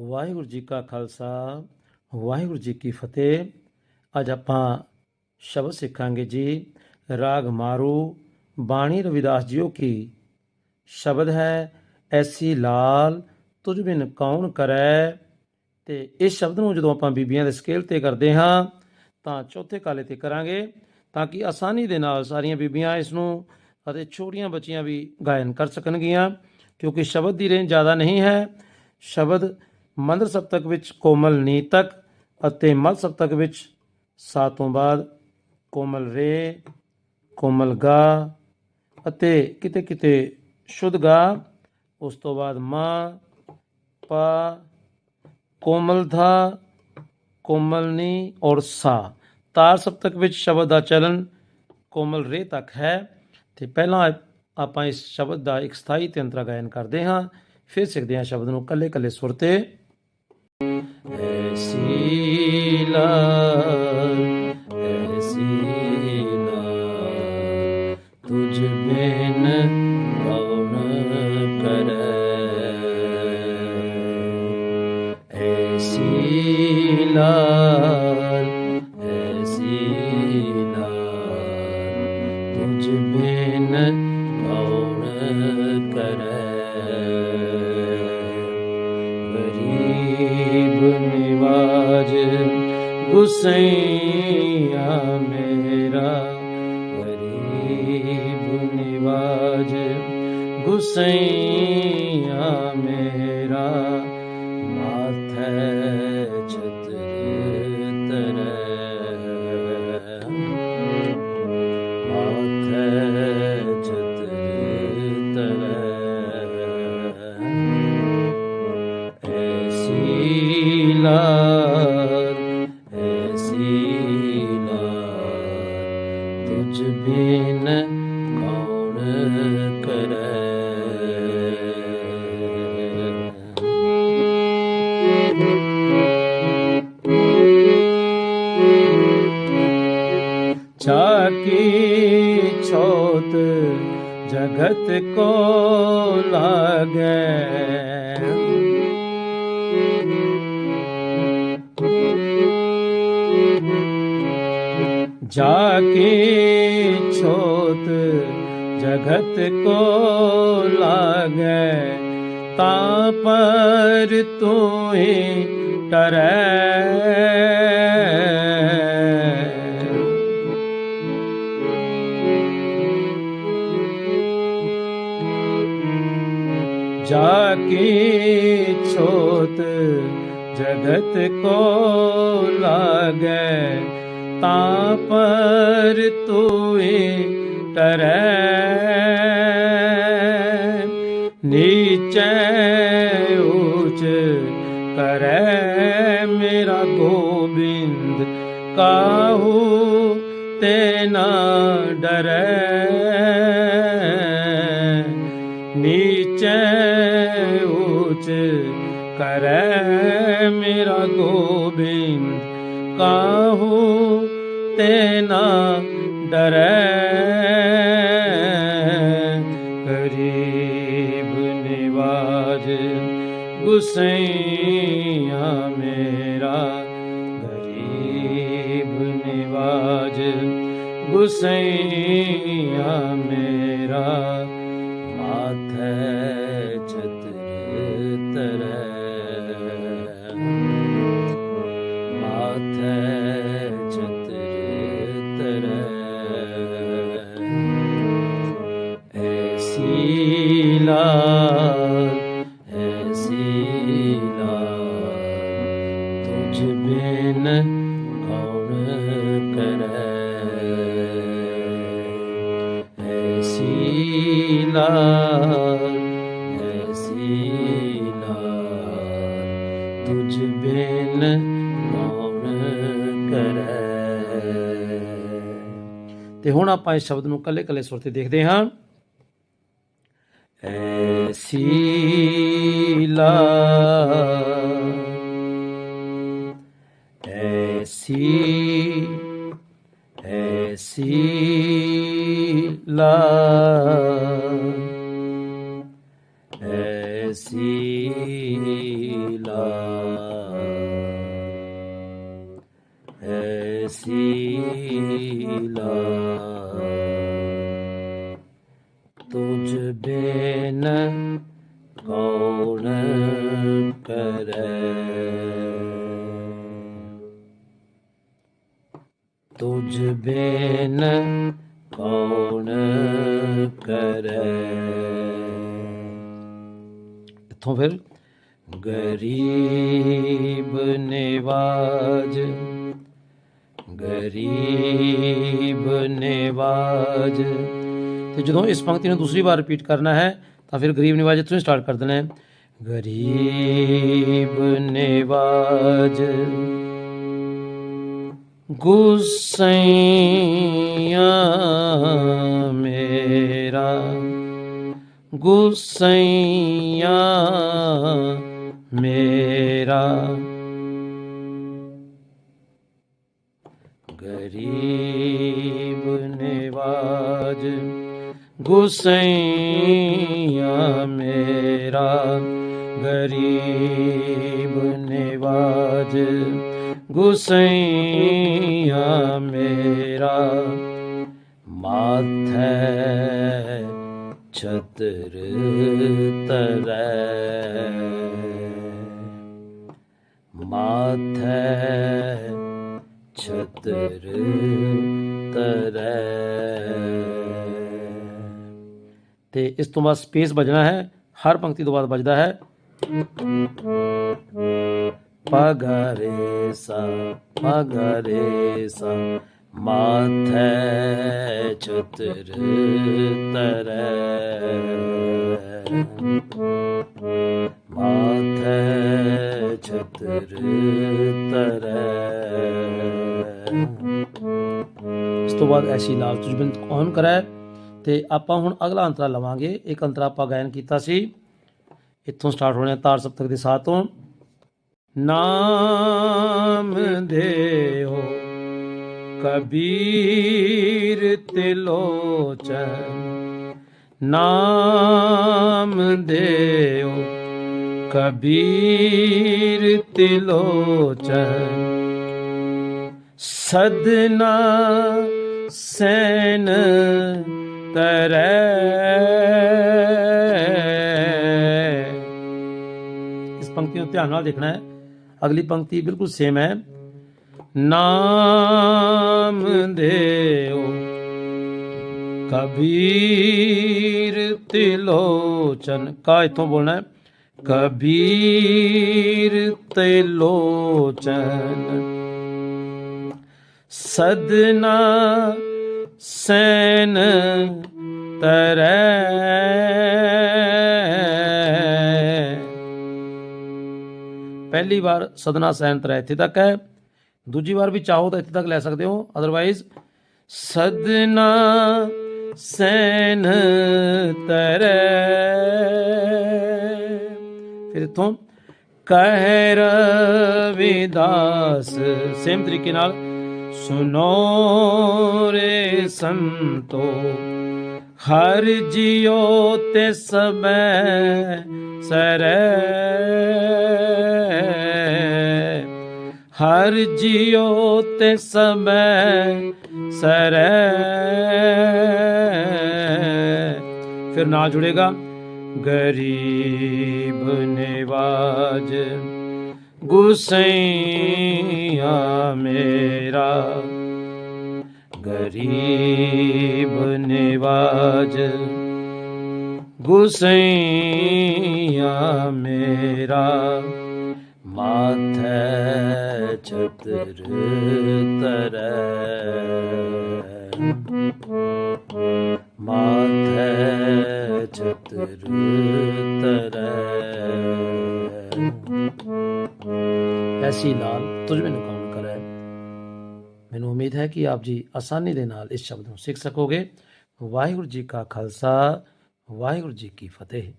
ਵਾਹਿਗੁਰੂ ਜੀ ਕਾ ਖਾਲਸਾ, ਵਾਹਿਗੁਰੂ ਜੀ ਕੀ ਫਤਿਹ। ਅੱਜ ਆਪਾਂ ਸ਼ਬਦ ਸਿੱਖਾਂਗੇ ਜੀ, ਰਾਗ ਮਾਰੂ, ਬਾਣੀ ਰਵਿਦਾਸ ਜੀਓ ਕੀ। ਸ਼ਬਦ ਹੈ, ਐਸੀ ਲਾਲ, ਤੁਝ ਬਿਨ ਕੌਣ ਕਰੈ। ਤੇ ਇਸ ਸ਼ਬਦ ਨੂੰ ਜਦੋਂ ਆਪਾਂ ਬੀਬੀਆਂ ਦੇ ਸਕੇਲ ਤੇ ਕਰਦੇ ਹਾਂ, ਤਾਂ ਚੌਥੇ ਕਾਲੇ ਤੇ ਕਰਾਂਗੇ, ਤਾਂ ਕਿ ਆਸਾਨੀ ਦੇ ਨਾਲ ਸਾਰੀਆਂ ਬੀਬੀਆਂ ਇਸ ਨੂੰ ਅਤੇ ਛੋਟੀਆਂ ਬੱਚੀਆਂ ਵੀ ਗਾਇਨ ਕਰ ਸਕਣਗੀਆਂ, ਕਿਉਂਕਿ ਸ਼ਬਦ ਦੀ ਰੇਂਜ ਜ਼ਿਆਦਾ ਨਹੀਂ ਹੈ। ਸ਼ਬਦ ਮੰਦਰ ਸਪਤਕ ਵਿੱਚ ਕੋਮਲ ਨੀ ਤੱਕ ਅਤੇ ਮੱਧ ਸਪਤਕ ਵਿੱਚ ਸਾ ਤੋਂ ਬਾਅਦ ਕੋਮਲ ਰੇ, ਕੋਮਲ ਗਾ ਅਤੇ ਕਿਤੇ ਕਿਤੇ ਸ਼ੁੱਧ ਗਾ। ਉਸ ਤੋਂ ਬਾਅਦ ਮਾ, ਪਾ, ਕੋਮਲ ਧਾ, ਕੋਮਲ ਨੀ ਔਰ ਸਾ। ਤਾਰ ਸਪਤਕ ਵਿੱਚ ਸ਼ਬਦ ਦਾ ਚਲਨ ਕੋਮਲ ਰੇ ਤੱਕ ਹੈ। ਤੇ ਪਹਿਲਾਂ ਆਪਾਂ ਇਸ ਸ਼ਬਦ ਦਾ ਇੱਕ ਸਥਾਈ ਤੇ ਗਾਇਨ ਕਰਦੇ ਹਾਂ। ਫਿਰ ਸਿੱਖਦੇ ਹਾਂ ਸ਼ਬਦ ਨੂੰ ਕੱਲੇ ਕੱਲੇ ਸੁਰ ਤੇ। ਐਸੀ ਲਾਲ ਐਸੀ ਲਾਲ ਤੁਝ ਬਿਨ ਕੌਣ ਕਰੈ। ਐਸੀ ਲਾਲ ਤੁਝ ਬਿਨ ਕੌਣ ਕਰੈ। ਗਰੀਬ ਗੁਸਈਆ ਮੇਰਾ ਗਰੀਬ ਨਿਵਾਜ ਗੁਸਈਆ ਮੇਰਾ ਮਾਥੈ ਛਤਰ ਤਰੈ ਤੁਝ ਬਿਨ ਕੌਣ ਕਰੈ? ਚਾਕੀ ਛੋਤ ਜਗਤ ਕੋ ਲਾਗੈ। जाके छोत जगत को लागे ता पर तू ही टरै जाके छोत जगत को लागे ਤਾਂ ਪਰ ਤੋਏ ਤਰੈ। ਨੀਚੈ ਉਚ ਕਰੈ ਮੇਰਾ ਗੋਬਿੰਦ, ਕਾਹੂ ਤੇ ਨਾ ਡਰੈ। ਨੀਚੈ ਉਚ ਕਰੈ ਮੇਰਾ ਗੋਬਿੰਦ, ਕਾਹੂ ਤੇ ਨਾ ਡਰੈ। ਕਰੀਬ ਨਿਵਾਜ ਗੁਸਈਆ ਮੇਰਾ। ਗਰੀਬ ਨਿਵਾਜ ਗੁਸਈਆ ਮੇਰਾ। ਬਿਨ ਹੁਣ ਆਪਾਂ ਇਸ ਸ਼ਬਦ ਨੂੰ ਕੱਲੇ ਕੱਲੇ ਸੁਰ ਤੇ ਦੇਖਦੇ ਹਾਂ। ਐਸੀ ਲਾਲ ਐਸੀ ਐਸੀ ਲਾ ਐਸੀ ਲਾ ਐਸੀ ਲਾ ਤੁਝ ਬਿਨ ਤੁਝ ਬਿਨ ਕੌਣ ਕਰੈ। ਇੱਥੋਂ ਫਿਰ ਗਰੀਬ ਨਿਵਾਜ ਗਰੀਬ ਨਿਵਾਜ। ਤੇ ਜਦੋਂ ਇਸ ਪੰਕਤੀ ਨੂੰ ਦੂਸਰੀ ਵਾਰ ਰਿਪੀਟ ਕਰਨਾ ਹੈ, ਤਾਂ ਫਿਰ ਗਰੀਬ ਨਿਵਾਜ ਇੱਥੋਂ ਸਟਾਰਟ ਕਰ ਦੇਣਾ ਹੈ। ਗਰੀਬ ਨਿਵਾਜ। ਗੁਸਈਆ ਮੇਰਾ ਗੁਸਈਆ ਮੇਰਾ। ਗਰੀਬ ਨਿਵਾਜ ਗੁਸਈਆ ਮੇਰਾ। ਗਰੀਬ ਨਿਵਾਜ ਗੁਸਈਆ ਮੇਰਾ ਮਾਥੈ ਛਤਰ ਤਰੈ। ਮਾਥੈ ਛਤਰ ਤਰੈ। ਤੇ ਇਸ ਤੋਂ ਬਾਅਦ ਸਪੇਸ ਵੱਜਣਾ ਹੈ, ਹਰ ਪੰਕਤੀ ਤੋਂ ਬਾਅਦ ਵੱਜਦਾ ਹੈ। ਪਗਰੇ ਸਾ ਪਗਰੇ ਸਾ ਮਾਥੈ ਛਤਰ ਤਰੈ ਮਾਥੈ ਛਤਰ ਤਰੈ ਇਸ ਤੋਂ ਬਾਅਦ ਐਸੀ ਲਾਲ ਤੁਝ ਬਿਨ ਕਰੈ ਤੇ ਆਪਾਂ ਹੁਣ ਅਗਲਾ ਅੰਤਰਾ ਲਵਾਂਗੇ ਇੱਕ ਅੰਤਰਾ ਆਪਾਂ ਗਾਇਨ ਕੀਤਾ ਸੀ ਇੱਥੋਂ ਸਟਾਰਟ ਹੋਣਾ ਤਾਰ ਸਪਤਕ ਦੇ ਸਾਥ ਤੋਂ ਨਾਮ ਦੇਓ। ਕਬੀਰ ਤਿਲੋਚਨ, ਨਾਮ ਦੇਓ। ਕਬੀਰ ਤਿਲੋਚਨ, ਸਦਨਾ ਸੈਨ ਤਰੈ। ਇਸ ਪੰਕਤੀ ਨੂੰ ਧਿਆਨ ਨਾਲ ਦੇਖਣਾ ਹੈ। ਅਗਲੀ ਪੰਕਤੀ ਬਿਲਕੁਲ ਸੇਮ ਹੈ। ਨਾਮ ਦੇਓ ਕਬੀਰ ਤਿਲੋਚਨ, ਕਾ ਇਥੋਂ ਬੋਲਣਾ ਹੈ? ਕਬੀਰ ਤਿਲੋਚਨ। ਸਦਨਾ ਸੈਨ ਤਰੈ ਪਹਿਲੀ ਵਾਰ ਸਦਨਾ ਸੈਨ ਤਰੈ ਇੱਥੇ ਤੱਕ ਹੈ। ਦੂਜੀ ਵਾਰ ਵੀ ਚਾਹੋ ਤਾਂ ਇੱਥੇ ਤੱਕ ਲੈ ਸਕਦੇ ਹੋ। ਅਦਰਵਾਈਜ਼ ਸਦਨਾ ਸੈਨ ਤਰੈ। ਫਿਰ ਇਥੋਂ ਕਹਿ ਰਵਿਦਾਸ ਸੇਮ ਤਰੀਕੇ ਨਾਲ ਸੁਨੋ ਰੇ ਸੰਤੋ, ਹਰ ਜਿਉ ਤੇ ਸਬੈ ਸਰੈ। ਹਰ ਜਿਉ ਤੇ ਸਬੈ ਸਰੈ। ਫਿਰ ਨਾਲ ਜੁੜੇਗਾ ਗਰੀਬ ਨਿਵਾਜ। ਗੁਸਈਆ ਮੇਰਾ। ਗਰੀਬ ਨਿਵਾਜ। ਗੁਸਈਆ ਮੇਰਾ। ਮਾਥੈ ਛਤਰ ਤਰੈ ਮਾਥੈ ਛਤਰ ਤਰੈ ਐਸੀ ਲਾਲ ਤੁਝ ਮੈਨੂੰ ਕੌਣ ਕਰੈ ਮੈਨੂੰ ਉਮੀਦ ਹੈ ਕਿ ਆਪ ਜੀ ਆਸਾਨੀ ਦੇ ਨਾਲ ਇਸ ਸ਼ਬਦ ਨੂੰ ਸਿੱਖ ਸਕੋਗੇ ਵਾਹਿਗੁਰੂ ਜੀ ਕਾ ਖਾਲਸਾ ਵਾਹਿਗੁਰੂ ਜੀ ਕੀ ਫਤਿਹ